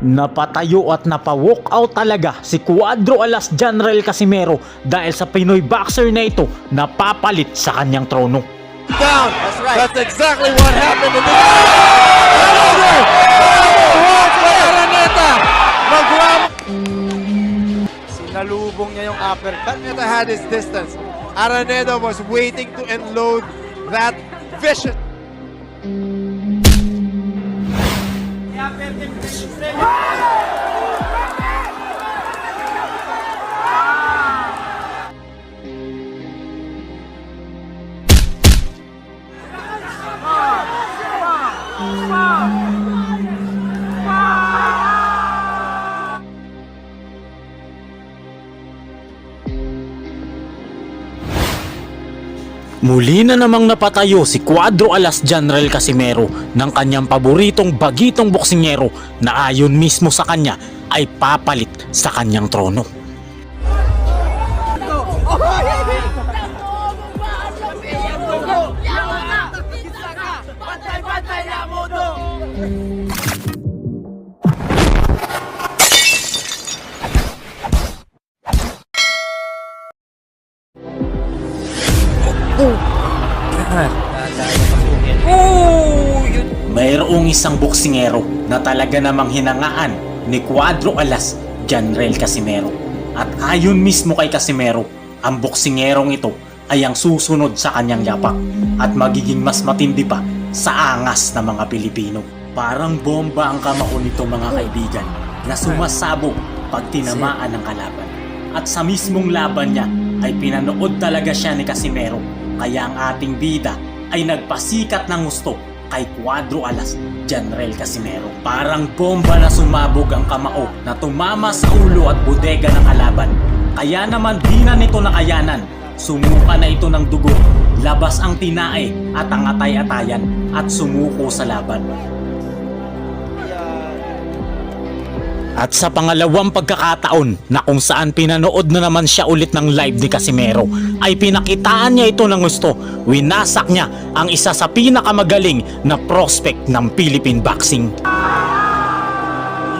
Napatayo at napawalk out talaga si Cuadro Alas General Casimero dahil sa Pinoy boxer na ito napapalit sa kanyang trono. down. That's right. That's exactly what happened in this. Sinalubong niya yung uppercut. Araneta had his distance. Araneta was waiting to unload that vicious. Yes. Muli na namang napatayo si Cuadro Alas General Casimero ng kanyang paboritong bagitong boksingero na ayon mismo sa kanya ay papalit sa kanyang trono. Isang boksingero na talaga namang hinangaan ni Cuadro Alas, General Casimero. At ayon mismo kay Casimero, ang boksingerong ito ay ang susunod sa kanyang yapak at magiging mas matindi pa sa angas ng mga Pilipino. Parang bomba ang kamao nito mga kaibigan na sumasabog pag tinamaan ng kalaban. At sa mismong laban niya ay pinanood talaga siya ni Casimero kaya ang ating bida ay nagpasikat ng gusto kay Cuadro Alas, General Casimero. Parang bomba na sumabog ang kamao na tumama sa ulo at bodega ng kalaban. Kaya naman di na nito nakayanan. Sumuka na ito ng dugo. Labas ang tinae at ang atay-atayan at sumuko sa laban. At sa pangalawang pagkakataon na kung saan pinanood na naman siya ulit ng live ni Casimero ay pinakitaan niya ito ng gusto. Winasak niya ang isa sa pinakamagaling na prospect ng Philippine boxing.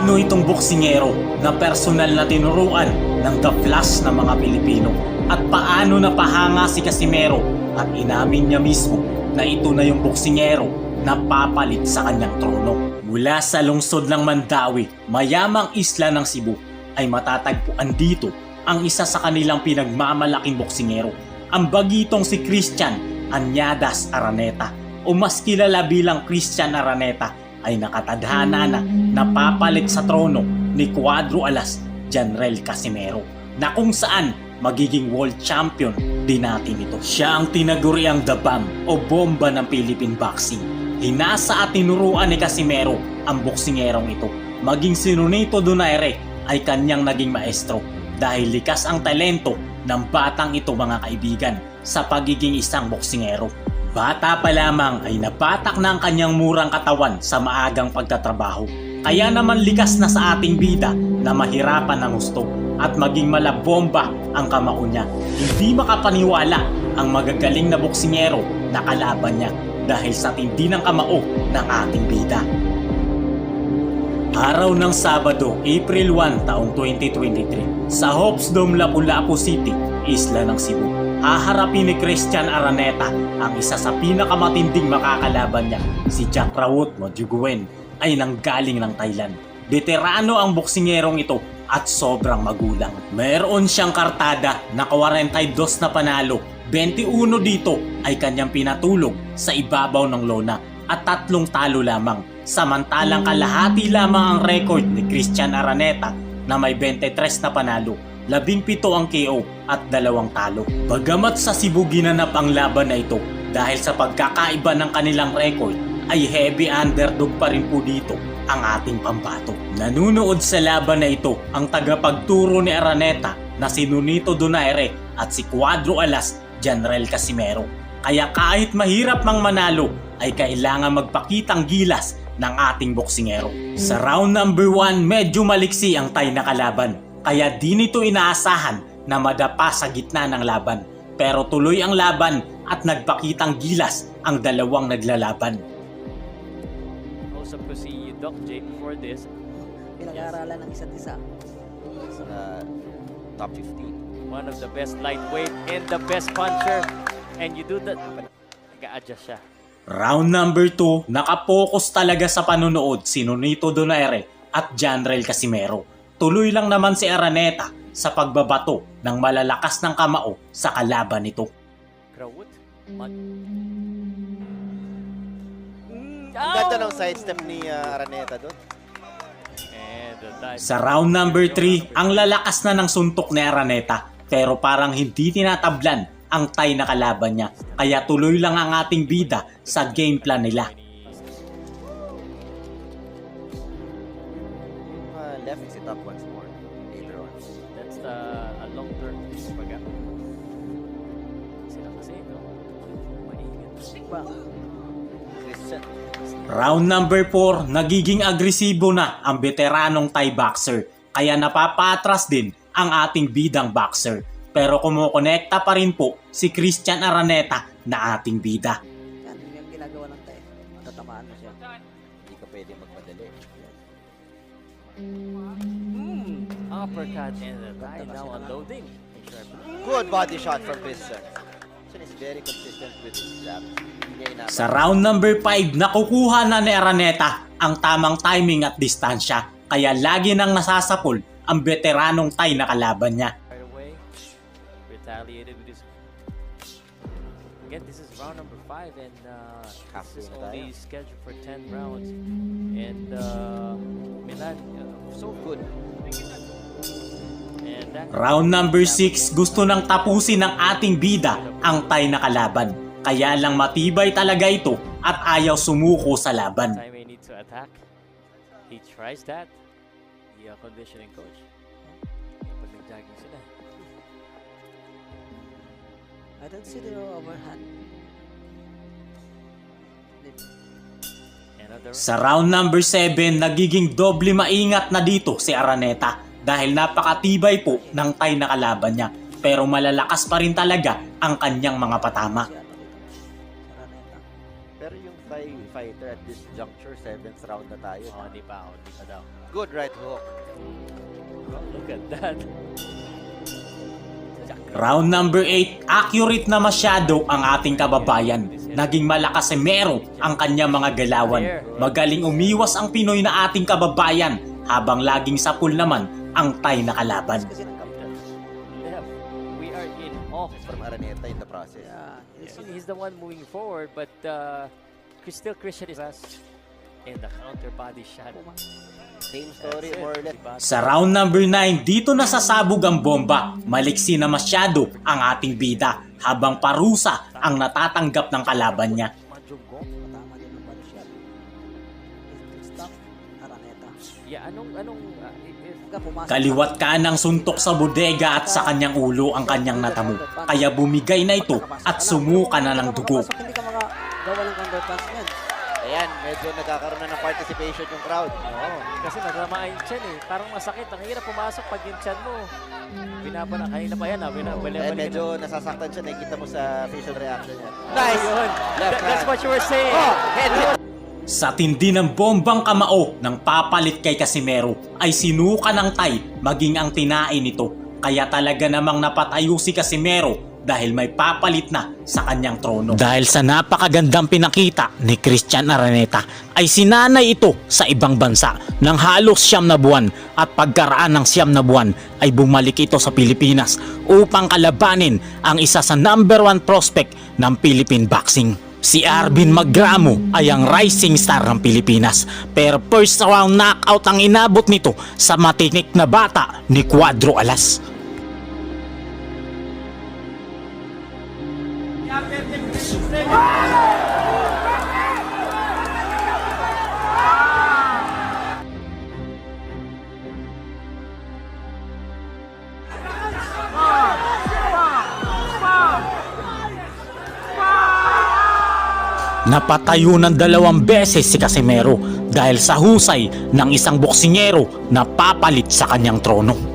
Sino itong boksingero na personal na tinuruan ng The Flash ng mga Pilipino? At paano napahanga si Casimero at inamin niya mismo na ito na yung boksingero na papalit sa kanyang trono. Mula sa lungsod ng Mandawi, mayamang isla ng Cebu, ay matatagpuan dito ang isa sa kanilang pinagmamalaking boksingero, ang bagitong si Christian Anyadas Araneta o mas kilala bilang Christian Araneta ay nakatadhana na napapalit sa trono ni Cuadro Alas General Casimero na kung saan magiging world champion din natin ito. Siya ang tinaguriang The Bomb o bomba ng Philippine boxing. Hinasa at tinuruan ni Casimero ang boksingerong ito. Maging si Nonito Donaire ay kanyang naging maestro dahil likas ang talento ng batang ito mga kaibigan sa pagiging isang boksingero. Bata pa lamang ay nabatak na ang kanyang murang katawan sa maagang pagtatrabaho. Kaya naman likas na sa ating bida na mahirapan ng gusto at maging malabomba ang kamao niya. Hindi makapaniwala ang magagaling na boksingero na kalaban niya dahil sa tindi ng kamao ng ating bida. Araw ng Sabado, April 1, taong 2023, sa Hopes Dome, Lapu-Lapu City, Isla ng Cebu. Haharapin ni Christian Araneta ang isa sa pinakamatinding makakalaban niya, si Jack Rawut Modjuguen, ay nanggaling ng Thailand. Veterano ang boksingerong ito at sobrang magulang. Meron siyang kartada na 42 na panalo, 21 dito ay kanyang pinatulog sa ibabaw ng lona at tatlong talo lamang. Samantalang kalahati lamang ang record ni Christian Araneta na may 23 na panalo, 17 ang KO at dalawang talo. Bagamat sa Cebu ginanap ang laban na ito dahil sa pagkakaiba ng kanilang record ay heavy underdog pa rin po dito ang ating pambato. Nanunood sa laban na ito ang tagapagturo ni Araneta na si Nunito Donaire at si Cuadro Alas General Casimero. Kaya kahit mahirap mang manalo ay kailangan magpakitang gilas ng ating boksingero. Sa round number 1, medyo maliksi ang tay na kalaban. Kaya di nito inaasahan na madapa sa gitna ng laban. Pero tuloy ang laban at nagpakitang gilas ang dalawang naglalaban. Kausap ko si Doc Jake before this. pinag-aaralan ng isa't isa. sa top 15. One of the best lightweight and the best puncher. And you do that. Nag-a-adjust siya. Round number 2, nakapokus talaga sa panonood si Nonito Donaire at Janrel Casimero. Tuloy lang naman si Araneta sa pagbabato ng malalakas ng kamao sa kalaban nito. Mag... Mm, Ang ganda ng sidestep ni ah, Araneta doon. Dive. Sa round number 3, ang lalakas na ng suntok ni Araneta pero parang hindi tinatablan ang tay na kalaban niya. Kaya tuloy lang ang ating bida sa game plan nila. Ah, left is it up once more. Later on. That's the a long term baga. Sila kasi ito. Maingat. Christian. Round number 4, nagiging agresibo na ang veteranong Thai boxer. Kaya napapatras din ang ating bidang boxer. Pero kumukonekta pa rin po si Christian Araneta na ating bida. yan, yun yung ginagawa ng tayo. Matatamaan mo siya. Hindi ka pwede magmadali. Mm. Uppercut and the dive now unloading. Good body shot from. Christian is very consistent with his ina- Sa round number 5, nakukuha na ni Araneta ang tamang timing at distansya. Kaya lagi nang nasasapul ang veteranong Thai na kalaban niya. right away. Retaliated with his. Again, this is round number five, and uh, this is only scheduled for 10 rounds. And uh, Milan, uh, so good. And that, Round number 6, gusto nang tapusin ng ating bida ang Thai na kalaban. Kaya lang matibay talaga ito at ayaw sumuko sa laban. time he needs to attack, he tries that. Uh, conditioning coach. Pag nag-jogging sila. I don't see the overhand. Sa round number 7, nagiging doble maingat na dito si Araneta dahil napakatibay po ng Thai na kalaban niya. Pero malalakas pa rin talaga ang kanyang mga patama. Pero yung Thai fighter at this juncture, 7th round na tayo. Oh, hindi pa ako, hindi pa daw. Good right hook. Oh, look at that. Round number 8, accurate na masyado ang ating kababayan. Naging malakas si Mero ang kanyang mga galawan. Magaling umiwas ang Pinoy na ating kababayan habang laging sapul naman ang Thai na kalaban. We are in off. From Araneta in the process. Yeah, he's, the one moving forward, but uh, still Christian is fast. And the counter body shot. Same story, more or less. Sa round number 9, dito nasasabog ang bomba. Maliksi na masyado ang ating bida habang parusa ang natatanggap ng kalaban niya. Yeah, anong, anong, Kaliwat ka ng suntok sa bodega at sa kanyang ulo ang kanyang natamo. Kaya bumigay na ito at sumuka na ng dugo. Hindi ka makagawa ng counterpunch niyan. Ayan, medyo nagkakaroon na ng participation yung crowd. Oo, kasi naglamaan yung chan eh. Parang masakit. Ang hirap pumasok pag yung chan mo. Binabala, kanina pa yan ah. Binabala, medyo nasasaktan siya, nakikita mo sa facial reaction niya. Nice! Yun. That's what you were saying. Oh, head. Sa tindi ng bombang kamao ng papalit kay Casimero ay sinuka ng Tay maging ang tinain nito. Kaya talaga namang napatayo si Casimero dahil may papalit na sa kanyang trono. Dahil sa napakagandang pinakita ni Christian Araneta ay sinanay ito sa ibang bansa ng halos siyam na buwan at pagkaraan ng siyam na buwan ay bumalik ito sa Pilipinas upang kalabanin ang isa sa number one prospect ng Philippine boxing. Si Arvin Magramo ay ang rising star ng Pilipinas pero first round knockout ang inabot nito sa matinik na bata ni Cuadro Alas. Napatayo ng dalawang beses si Casimero dahil sa husay ng isang boksingero na papalit sa kanyang trono.